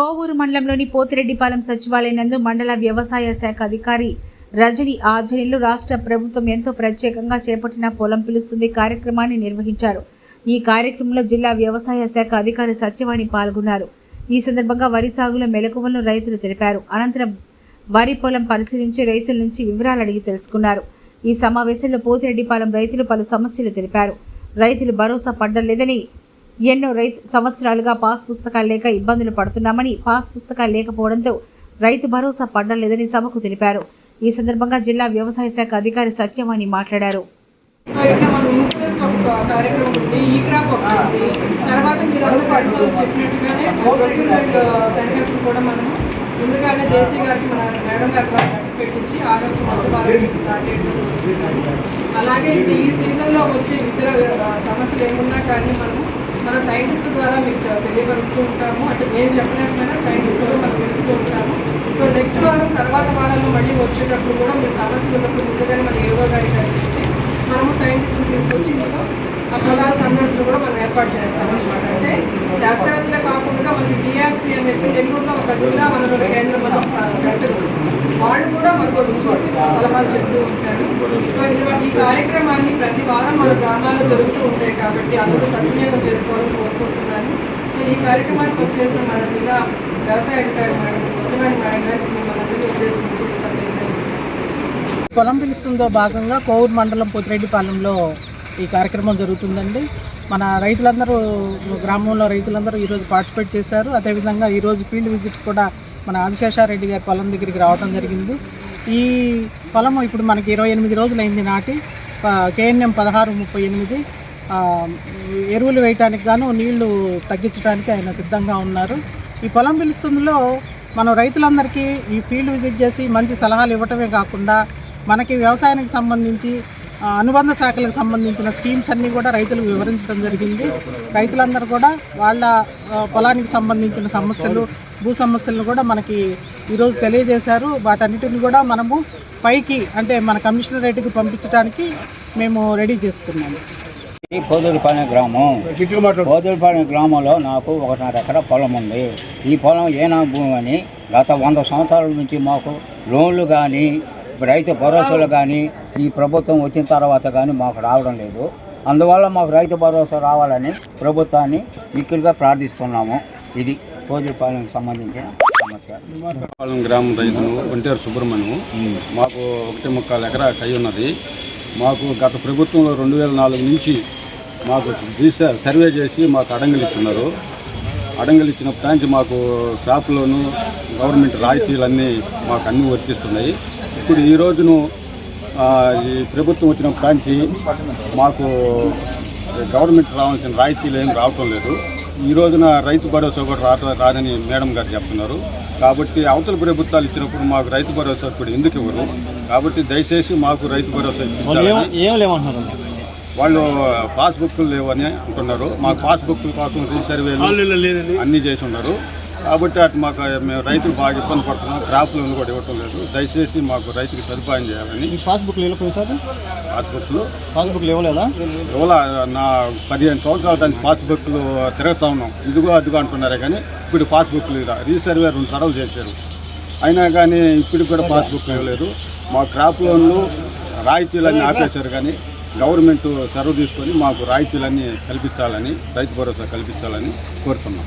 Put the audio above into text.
కోవూరు మండలంలోని పోతిరెడ్డిపాలెం సచివాలయం నందు మండల వ్యవసాయ శాఖ అధికారి రజని ఆధ్వర్యంలో రాష్ట్ర ప్రభుత్వం ఎంతో ప్రత్యేకంగా చేపట్టిన పొలం పిలుస్తుంది కార్యక్రమాన్ని నిర్వహించారు. ఈ కార్యక్రమంలో జిల్లా వ్యవసాయ శాఖ అధికారి సత్యవాణి పాల్గొన్నారు. ఈ సందర్భంగా వరి సాగులో మెలకువలను రైతులు తెలిపారు. అనంతరం వరి పొలం పరిశీలించి రైతుల నుంచి వివరాలు అడిగి తెలుసుకున్నారు. ఈ సమావేశంలో పోతిరెడ్డిపాలెం రైతులు పలు సమస్యలు తెలిపారు. రైతులు భరోసా పడ్డలేదని ఎన్నో రైతు సంవత్సరాలుగా పాస్ పుస్తకాలు లేక ఇబ్బందులు పడుతున్నామని పాస్ పుస్తకాలు లేకపోవడంతో రైతు భరోసా పడ్డలేదని సభకు తెలిపారు. ఈ సందర్భంగా జిల్లా వ్యవసాయ శాఖ అధికారి సత్యవాణి మాట్లాడారు. ఈ తర్వాత కూడా ముందుగానే జేసీ గారికి మన మేడం పెట్టించి ఆగస్టు మొదటి వారం స్టార్ట్ అలాగే ఈ సీజన్లో వచ్చే ఇతర సమస్యలు ఏమున్నా కానీ మనము మన సైంటిస్ట్ ద్వారా మీకు తెలియపరుస్తూ ఉంటాము. అంటే మేము చెప్పలేకపోయినా సైంటిస్ట్ కూడా మనం తెలుస్తూ ఉంటాము. సో నెక్స్ట్ వారం తర్వాత వారంలో మళ్ళీ వచ్చేటప్పుడు కూడా మీరు సమస్యలు ఉన్నప్పుడు ముందుగానే మన ఏవో గారి గారు చెప్తే మనము సైంటిస్ట్ని తీసుకొచ్చి మీకు ఆ పొలాల సందర్శన కూడా మనం ఏర్పాటు చేస్తాం అనమాట అంటే శాస్త్రవేత్తలే కాకుండా మనకి డిఆర్సీ అని చెప్పి నెల్లూరులో ఒక జిల్లా వనరుల కేంద్రం మనం సెంటర్ వాళ్ళు కూడా మనకు వచ్చి చూసి సలహాలు చెప్తూ ఉంటారు. సో ఇటువంటి ఈ కార్యక్రమాన్ని ప్రతి వారం మన గ్రామాల్లో జరుగుతూ ఉంటాయి కాబట్టి అందరూ సద్వినియోగం చేసుకుంటారు చేసిన మన జిల్లా వ్యవసాయ అధికారి మేడం సత్యవాణి మేడం గారికి మిమ్మల్ని ఉద్దేశించి పొలం పిలుస్తుందో భాగంగా కోవూరు మండలం పోతిరెడ్డిపాలెంలో ఈ కార్యక్రమం జరుగుతుందండి. మన రైతులందరూ గ్రామంలో రైతులందరూ ఈరోజు పార్టిసిపేట్ చేశారు. అదేవిధంగా ఈరోజు ఫీల్డ్ విజిట్ కూడా మన ఆదిశేషారెడ్డి గారి పొలం దగ్గరికి రావడం జరిగింది. ఈ పొలం ఇప్పుడు మనకి ఇరవై ఎనిమిది రోజులైంది నాటి. కేఎన్ఎం పదహారు ముప్పై ఎనిమిది. ఎరువులు వేయటానికి గాను నీళ్ళు తగ్గించడానికి ఆయన సిద్ధంగా ఉన్నారు. ఈ పొలం పిలుస్తుందిలో మనం రైతులందరికీ ఈ ఫీల్డ్ విజిట్ చేసి మంచి సలహాలు ఇవ్వటమే కాకుండా మనకి వ్యవసాయానికి సంబంధించి అనుబంధ శాఖలకు సంబంధించిన స్కీమ్స్ అన్నీ కూడా రైతులకు వివరించడం జరిగింది. రైతులందరూ కూడా వాళ్ళ పొలానికి సంబంధించిన సమస్యలు భూ సమస్యలను కూడా మనకి ఈరోజు తెలియజేశారు. వాటన్నిటిని కూడా మనము పైకి అంటే మన కమిషనరేట్కి పంపించడానికి మేము రెడీ చేసుకున్నాము. ఈ పోదులపాలెం గ్రామం. పోదులపాలెం గ్రామంలో నాకు ఒకటిన్నర ఎకరా పొలం ఉంది. ఈ పొలం ఏనా భూమి అని గత వంద సంవత్సరాల నుంచి మాకు లోన్లు కానీ రైతు భరోసాలు కానీ ఈ ప్రభుత్వం వచ్చిన తర్వాత కానీ మాకు రావడం లేదు. అందువల్ల మాకు రైతు భరోసా రావాలని ప్రభుత్వాన్ని మిక్కులుగా ప్రార్థిస్తున్నాము. ఇది పోదులపాలెంకి సంబంధించిన సమస్య. పాలెం గ్రామం రైతులు ఒంటేరు సుబ్రహ్మణ్యం. మాకు ఒకటి ముక్కాలు ఎకరా కై ఉన్నది. మాకు గత ప్రభుత్వంలో రెండు వేల నాలుగు నుంచి మాకు రీసె సర్వే చేసి మాకు అడంగులు ఇస్తున్నారు అడంగులు ఇచ్చినప్పటి నుంచి మాకు క్రాప్ లోను గవర్నమెంట్ రాయితీలన్నీ మాకు అన్నీ వర్తిస్తున్నాయి. ఇప్పుడు ఈ రోజును ఈ ప్రభుత్వం వచ్చినప్పటి నుంచి మాకు గవర్నమెంట్ రావాల్సిన రాయితీలు ఏం రావటం లేదు. ఈ రోజున రైతు భరోసా కూడా రాట రాదని మేడం గారు చెప్తున్నారు. కాబట్టి అవతల ప్రభుత్వాలు ఇచ్చినప్పుడు మాకు రైతు భరోసా ఇప్పుడు ఎందుకు ఇవ్వరు? కాబట్టి దయచేసి మాకు రైతు భరోసా ఇప్పించాలని వాళ్ళు పాస్బుక్లు లేవని అంటున్నారు. మాకు పాస్బుక్ల కోసం రీసర్వేలు అన్నీ చేసి ఉన్నారు. కాబట్టి అటు మాకు మేము రైతులు బాగా ఇబ్బంది పడుతున్నాం. క్రాప్ లోన్ కూడా ఇవ్వటం లేదు. దయచేసి మాకు రైతుకి సదుపాయం చేయాలని. పాస్బుక్లు వెళ్ళిపోయి సార్? పాస్బుక్లు? పాస్బుక్లు ఇవ్వలేదా? ఇవాళ నా పదిహేను సంవత్సరాల దాని పాస్బుక్లు తిరుగుతా ఉన్నాం. ఇదిగో అదిగో అంటున్నారే కానీ ఇప్పుడు పాస్బుక్లు ఇలా రీసర్వే రెండు తడవలు చేశారు. అయినా కానీ ఇప్పుడు కూడా పాస్బుక్లు ఇవ్వలేదు. మా క్రాప్ లోన్లు రాయితీలన్నీ ఆపేశారు కానీ గవర్నమెంట్ చొరవ తీసుకొని మాకు రాయితీలన్నీ కల్పించాలని రైతు భరోసా కల్పించాలని కోరుతున్నాం.